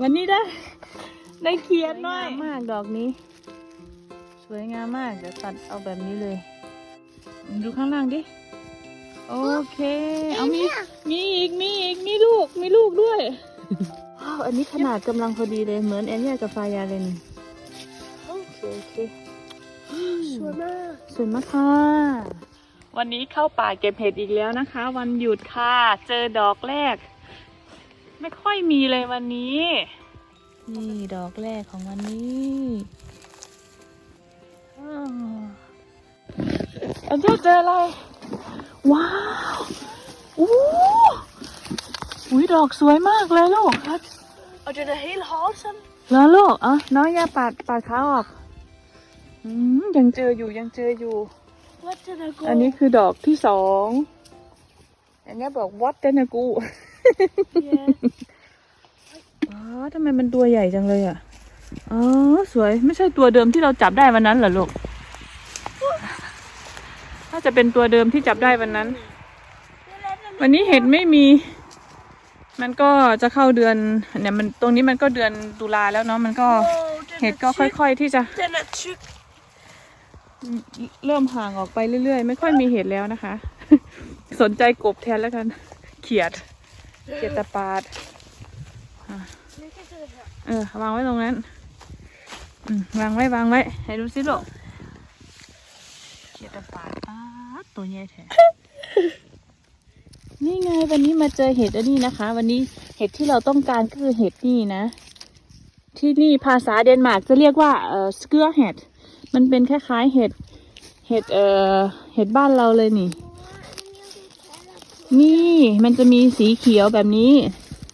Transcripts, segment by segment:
วันนี้ได้ ได้เขียนหน่อยมากดอกนี้ สวยงามมาก เดี๋ยวตัดเอาแบบนี้เลย ดูข้างล่างดิ โอเค เอามี มีอีก มีอีก มีลูก มีลูกด้วยว้าวอันนี้ขนาดกำลังพอดีเลย เหมือนแอนเนียกับฟายาเลยนี่โอเคโอเคสวยมากสวยมากค่ะ วันนี้เข้าป่าเก็บเห็ดอีกแล้วนะคะ วันหยุดค่ะ เจอดอกแรก ไม่ค่อยมีเลยวันนี้ นี่ดอกแรกของวันนี้อ้าวอันนี้เจออะไร ว้าวอู้อุ้ยดอกสวยมากเลยลูกเอาจะได้เฮลฮอลซันแล้วลูกเอะน้องอย่าปาดปาดขาออก อืมยังเจออยู่ยังเจออยู่วัดจะได้กูอันนี้คือดอกที่สองอันนี้บอกวัดเตนะกู อ๋อทำไมมันตัวใหญ่จังเลยอะ อ๋อ สวย ไม่ใช่ตัวเดิมที่เราจับได้วันนั้นเหรอลูก น่าจะเป็นตัวเดิมที่จับได้วันนั้น วันนี้เห็ดไม่มี มันก็จะเข้าเดือนเนี่ยมันตรงนี้มันก็เดือนตุลาแล้วเนาะ มันก็เห็ดก็ค่อย ๆที่จะเจนชึกเริ่มห่างออกไปเรื่อยๆ ไม่ค่อยมีเห็ดแล้วนะคะ สนใจกบแทนแล้วกัน เขียด เขียดตะปาดเออวางไว้ตรงนั้นวางไว้วางไว้ ให้ดูสิลูกเขียดตปาดอ้าดตัวใหญ่แท้นี่ไงวันนี้มาเจอเห็ดอันนี้นะคะ วันนี้เห็ดที่เราต้องการก็คือเห็ดนี่นะ ที่นี่ภาษาเดนมาร์กจะเรียกว่าเอ่อสเกือเห็ดมันเป็นคล้ายๆเห็ดเห็ดเอ่อเห็ดบ้านเราเลยนี่ นี่มันจะมีสีเขียวแบบนี้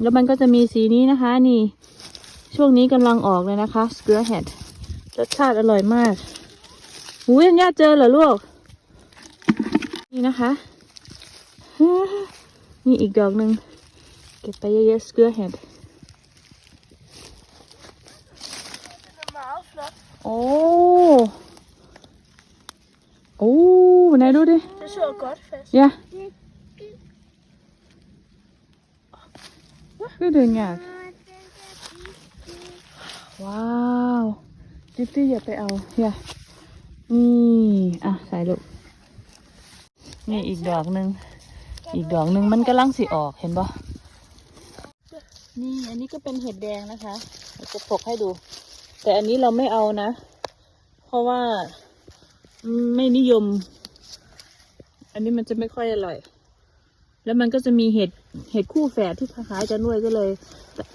แล้วมันก็จะมีสีนี้นะคะ นี่ ช่วงนี้กำลังออกเลยนะคะสเกือเห็ดรสชาติอร่อยมากอุ้ยอันย่าเจอเหรอลูก นี่นะคะ นี่อีกดอกหนึ่งเก็บไปเยอะๆสเกือเห็ด normaal vlot. โอ้ โอ้ไหนดูดิ Dat is wel kort vast. อย่า คือเดินยากว้าวจิ๊บตี้อย่าไปเอาอย่านี่อะใส่ลูกนี่อีกดอกหนึ่งอีกดอกหนึ่งมันกำลังสิออกเห็นปะนี่อันนี้ก็เป็นเห็ดแดงนะคะจะปกให้ดู แต่อันนี้เราไม่เอานะ เพราะว่าไม่นิยม อันนี้มันจะไม่ค่อยอร่อย แล้วมันก็จะมีเห็ดเห็ดคู่แฝดที่คล้ายๆกันด้วยก็เลย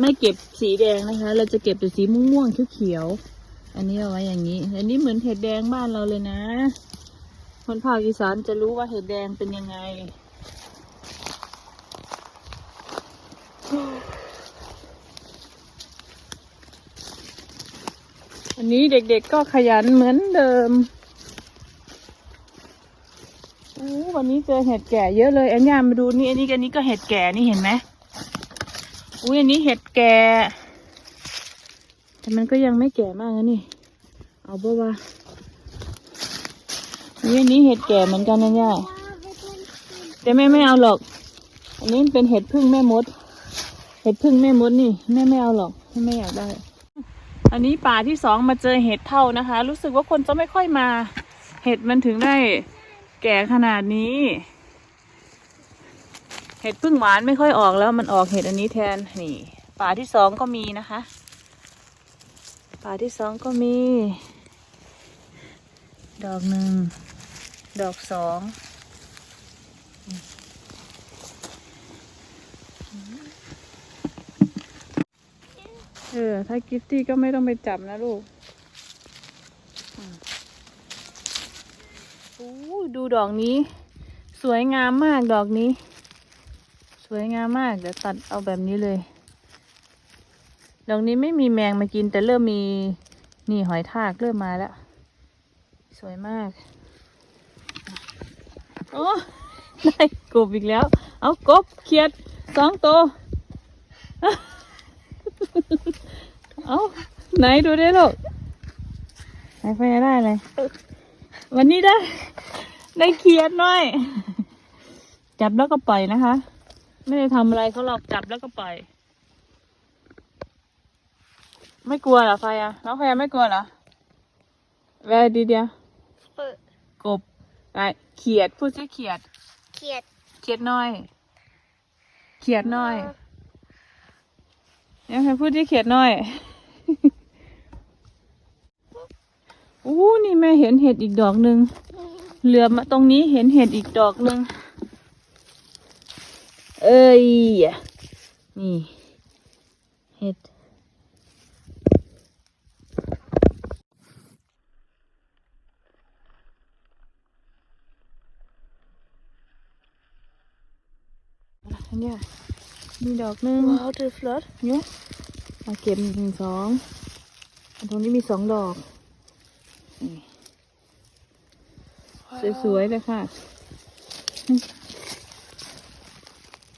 ไม่เก็บสีแดงนะคะ เราจะเก็บแต่สีม่วงๆเขียวๆอันนี้เอาไว้อย่างนี้ อันนี้เหมือนเห็ดแดงบ้านเราเลยนะ คนภาคอีสานจะรู้ว่าเห็ดแดงเป็นยังไงอันนี้เด็กๆก็ขยันเหมือนเดิม อู้ วันนี้เจอเห็ดแก่เยอะเลยแอนยามาดูนี่อันนี้อันนี้ก็เห็ดแก่นี่เห็นไหมอุ้ยอันนี้เห็ดแก่ แต่มันก็ยังไม่แก่มากนะนี่ เอาบ่ว่านี่อันนี้เห็ดแก่เหมือนกันนะย่าแต่แม่ไม่เอาหรอก อันนี้เป็นเห็ดพึ่งแม่มด เห็ดพึ่งแม่มดนี่แม่ไม่เอาหรอกแม่ไม่อยากได้ อันนี้ป่าที่สองมาเจอเห็ดเท่านะคะ รู้สึกว่าคนจะไม่ค่อยมา เห็ดมันถึงได้ แก่ขนาดนี้ เห็ดพึ่งหวานไม่ค่อยออกแล้วมันออกเห็ดอันนี้แทนนี่ป่าที่สองก็มีนะคะ ป่าที่สองก็มี ดอกหนึ่งดอกสองเออถ้ากิฟตี้ก็ไม่ต้องไปจับนะลูก ดูดอกนี้ สวยงามมากดอกนี้ สวยงามมากเดี๋ยวตัดเอาแบบนี้เลย ดอกนี้ไม่มีแมงมากินแต่เริ่มมีนี่หอยทากเริ่มมาแล้ว สวยมาก โอ้ได้กบอีกแล้ว เอากบเขียดสองตัวเอาไหนดูได้ลูกไหนไปได้เลย วันนี้ได้ ได้เขียดหน่อย จับแล้วก็ปล่อยนะคะ ไม่ได้ทำอะไรเขาหรอกจับแล้วก็ปล่อย ไม่กลัวเหรอไฟอะน้องไฟไม่กลัวเหรอแวร์ดีเดียว Frø. กบไปเขียดพูดสิเขียด Kjert. เขียดน้อย เขียดน้อยยังไงพูดที่เขียดน้อย อู้นี่แม่เห็นเห็ดอีกดอกหนึ่งเหลือมาตรงนี้เห็นเห็ดอีกดอกหนึ่งเอ้ยนี่ เห็ดอันเนี้ยมีดอกหนึ่ง Wow, det er flot. เนี่ยมาเก็บหนึ่งสองอันตรงนี้มีสองดอกนี่ สวยๆเลยค่ะ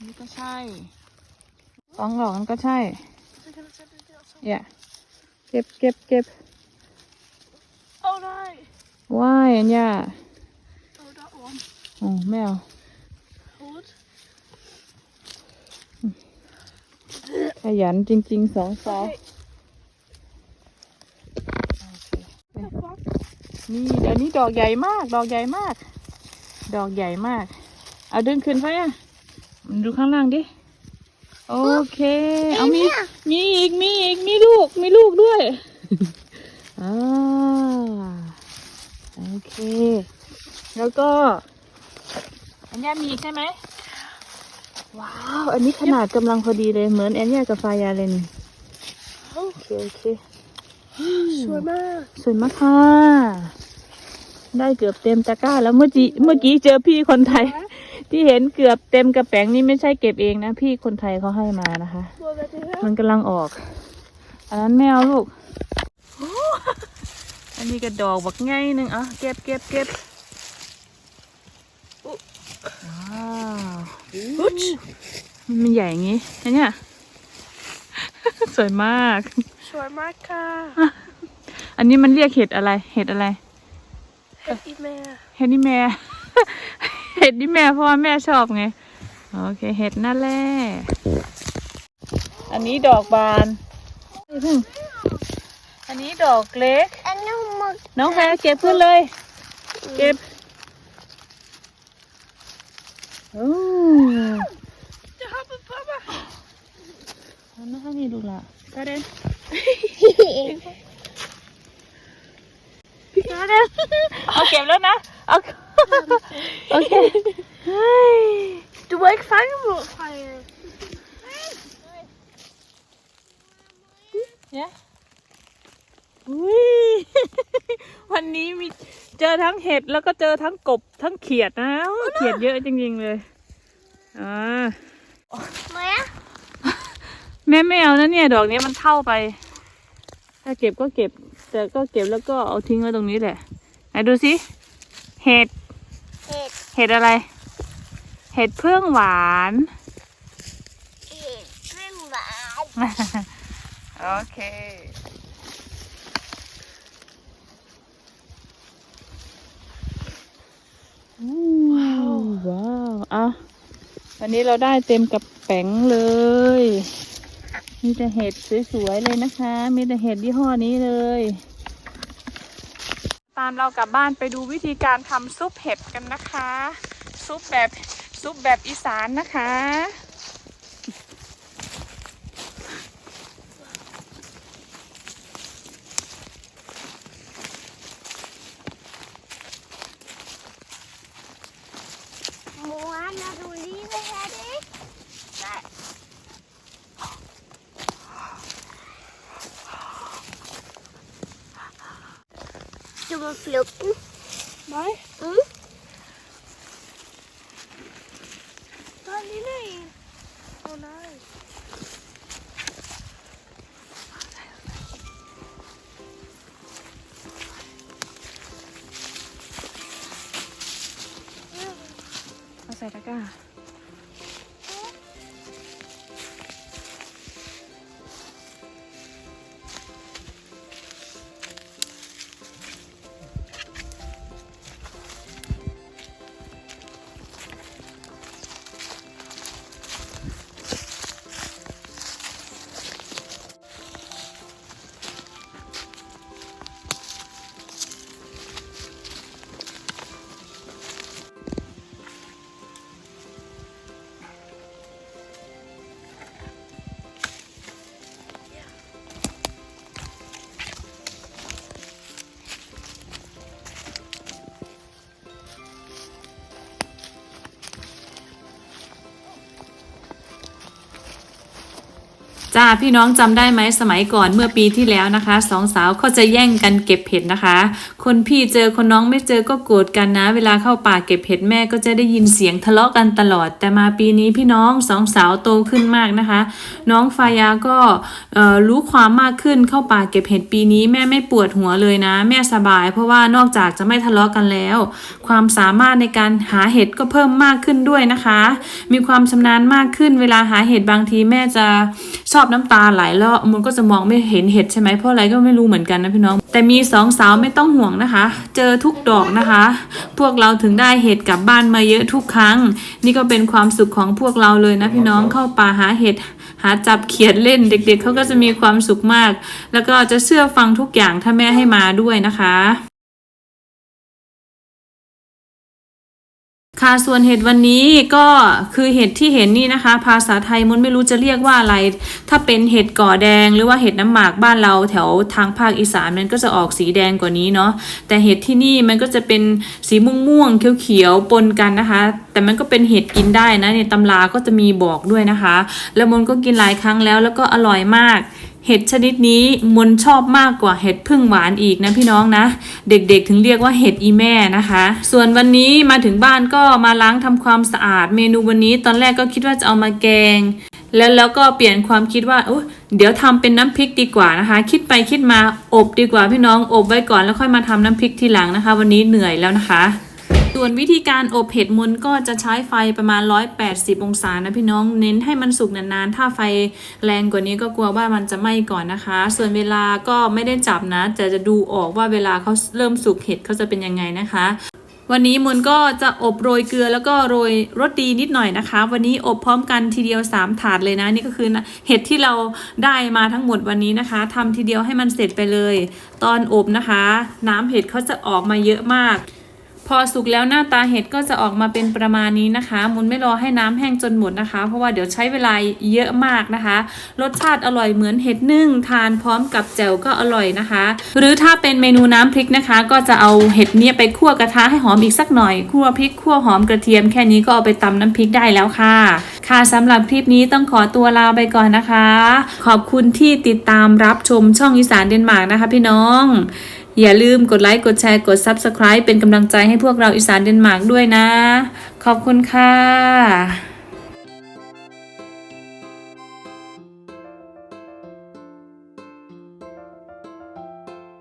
นี่ก็ใช่สองดอกมันก็ใช่ Så kan du tage det der så. อย่าเก็บเก็บเก็บ Åh oh, nej. ว่ายอันเนี้ย Åh, oh, der er orm. โอ้ไม่เอา Hovedet. ขยันจริงๆสองสาว Okay. โอเค นี่เดี๋ยวนี้ดอกใหญ่มาก ดอกใหญ่มาก ดอกใหญ่มาก เอาดึงขึ้นไปอะ ดูข้างล่างดิ โอเค เอามี มีอีก มีอีก มีลูก มีลูกด้วยอ่าโอเค แล้วก็ อันนี้มีใช่ไหม ว้าว อันนี้ขนาดกำลังพอดีเลย เหมือนแอนเนียกับฟายาเลยนี่โอเค โอเค สวยมาก สวยมากค่ะ ได้เกือบเต็มตะกร้า แล้วเมื่อกี้เมื่อกี้เจอพี่คนไทย ที่เห็นเกือบเต็มกระแป๋งนี่ไม่ใช่เก็บเองนะ พี่คนไทยเขาให้มานะคะ Hvor er det her? มันกำลังออก อันนั้นไม่เอาลูกโอ้อันนี้กระดอกบักไงหนึ่งอะเก็บเก็บเก็บว้าวมันใหญ่อย่างงี้อันเนี้ยสวยมากส วยมากค่ะอันนี้มันเรียกเห็ดอะไร เห็ดอะไรเฮ็ดอีแม่ เห็ดนี่แม่ เห็ดนี่แม่เพราะว่าแม่ชอบไง โอเค เห็ดนั่นแหละ อันนี้ดอกบานนี่เพิ่งอันนี้ดอกเล็กอันนี้มันน้องแพรเก็บขึ้นเลย เก็บโอ้จะฮับเป็นป้าป่ะทำนะคะนี่ดูละก็ได้ก็ได้ เอาเก็บแล้วนะ เอาโอเคเฮ้ย Du må ikke fange mig, Freja. เนี่ยอุ้ยวันนี้มีเจอทั้งเห็ดแล้วก็เจอทั้งกบทั้งเขียดนะโอ้เขียดเยอะจริงๆเลย อ่า Må jeg? แม่ไม่เอานะเนี่ย ดอกนี้มันเท่าไป ถ้าเก็บก็เก็บ แต่ก็เก็บแล้วก็เอาทิ้งไว้ตรงนี้แหละไหนดูสิเห็ดเห็ดเห็ดอะไร เห็ดเพื่องหวานเห็ดเรื่องหวานโอเคว้าวว้าวอะวันนี้เราได้เต็มกับแป๋งเลย มีแต่เห็ดสวยๆเลยนะคะ มีแต่เห็ดยี่ห้อนี้เลย ตามเรากลับบ้านไปดูวิธีการทำซุปเห็ดกันนะคะ ซุปแบบซุปแบบอีสานนะคะ Pflücken? Nein. Hm? Nein, nein, nein. Oh nein. What's that I got? จ้าพี่น้องจำได้ไหมสมัยก่อนเมื่อปีที่แล้วนะคะสองสาวเขาจะแย่งกันเก็บเห็ดนะคะ คนพี่เจอคนน้องไม่เจอก็โกรธกันนะ เวลาเข้าป่าเก็บเห็ดแม่ก็จะได้ยินเสียงทะเลาะกันตลอด แต่มาปีนี้พี่น้องสองสาวโตขึ้นมากนะคะ น้องฟายาก็รู้ความมากขึ้นเข้าป่าเก็บเห็ดปีนี้แม่ไม่ปวดหัวเลยนะ แม่สบาย เพราะว่านอกจากจะไม่ทะเลาะกันแล้ว ความสามารถในการหาเห็ดก็เพิ่มมากขึ้นด้วยนะคะ มีความชำนาญมากขึ้นเวลาหาเห็ดบางทีแม่จะชอบน้ำตาไหลแล้วมันก็จะมองไม่เห็นเห็ดใช่ไหมเพราะอะไรก็ไม่รู้เหมือนกันนะพี่น้อง แต่มีสองสาวไม่ต้องห่วงนะคะ เจอทุกดอกนะคะ พวกเราถึงได้เห็ดกลับบ้านมาเยอะทุกครั้ง นี่ก็เป็นความสุขของพวกเราเลยนะพี่น้องเข้าป่าหาเห็ดหาจับเขียดเล่นเด็กๆเขาก็จะมีความสุขมาก แล้วก็จะเชื่อฟังทุกอย่างถ้าแม่ให้มาด้วยนะคะ ค่ะส่วนเห็ดวันนี้ก็คือเห็ดที่เห็นนี่นะคะ ภาษาไทยมันไม่รู้จะเรียกว่าอะไร ถ้าเป็นเห็ดก่อแดงหรือว่าเห็ดน้ำหมากบ้านเราแถวทางภาคอีสานมันก็จะออกสีแดงกว่านี้เนาะแต่เห็ดที่นี่มันก็จะเป็นสีม่วงๆเขียวๆปนกันนะคะ แต่มันก็เป็นเห็ดกินได้นะในตำราก็จะมีบอกด้วยนะคะ แล้วมนก็กินหลายครั้งแล้วแล้วก็อร่อยมาก เห็ดชนิดนี้มนชอบมากกว่าเห็ดพึ่งหวานอีกนะพี่น้องนะ เด็กๆถึงเรียกว่าเห็ดอีแม่นะคะ ส่วนวันนี้มาถึงบ้านก็มาล้างทำความสะอาด เมนูวันนี้ตอนแรกก็คิดว่าจะเอามาแกง แล้วแล้วก็เปลี่ยนความคิดว่าเดี๋ยวทำเป็นน้ำพริกดีกว่านะคะ คิดไปคิดมาอบดีกว่าพี่น้องอบไว้ก่อนแล้วค่อยมาทำน้ำพริกทีหลังนะคะ วันนี้เหนื่อยแล้วนะคะ ส่วนวิธีการอบเห็ดมุนก็จะใช้ไฟประมาณ 180 องศานะพี่น้องเน้นให้มันสุกนานๆ ถ้าไฟแรงกว่านี้ก็กลัวว่ามันจะไหม้ก่อนนะคะ ส่วนเวลาก็ไม่ได้จับนะแต่จะดูออกว่าเวลาเขาเริ่มสุกเห็ดเขาจะเป็นยังไงนะคะวันนี้มุนก็จะอบโรยเกลือแล้วก็โรยรสดีนิดหน่อยนะคะ วันนี้อบพร้อมกันทีเดียว 3 ถาดเลยนะ นี่ก็คือเห็ดที่เราได้มาทั้งหมดวันนี้นะคะทำทีเดียวให้มันเสร็จไปเลย ตอนอบนะคะ น้ำเห็ดเขาจะออกมาเยอะมาก พอสุกแล้วหน้าตาเห็ดก็จะออกมาเป็นประมาณนี้นะคะมุนไม่รอให้น้ำแห้งจนหมดนะคะ เพราะว่าเดี๋ยวใช้เวลาเยอะมากนะคะ รสชาติอร่อยเหมือนเห็ดนึ่งทานพร้อมกับแจ่วก็อร่อยนะคะ หรือถ้าเป็นเมนูน้ำพริกนะคะ ก็จะเอาเห็ดเนี่ยไปคั่วกระทะให้หอมอีกสักหน่อยคั่วพริกคั่วหอมกระเทียมแค่นี้ก็เอาไปตำน้ำพริกได้แล้วค่ะ ค่ะสำหรับคลิปนี้ต้องขอตัวลาไปก่อนนะคะ ขอบคุณที่ติดตามรับชมช่องอีสานเดนมาร์กนะคะ พี่น้อง อย่าลืมกดไลค์ กดแชร์ กด Subscribe เป็นกำลังใจให้พวกเราอีสานเดนมาร์กด้วยนะ ขอบคุณค่ะ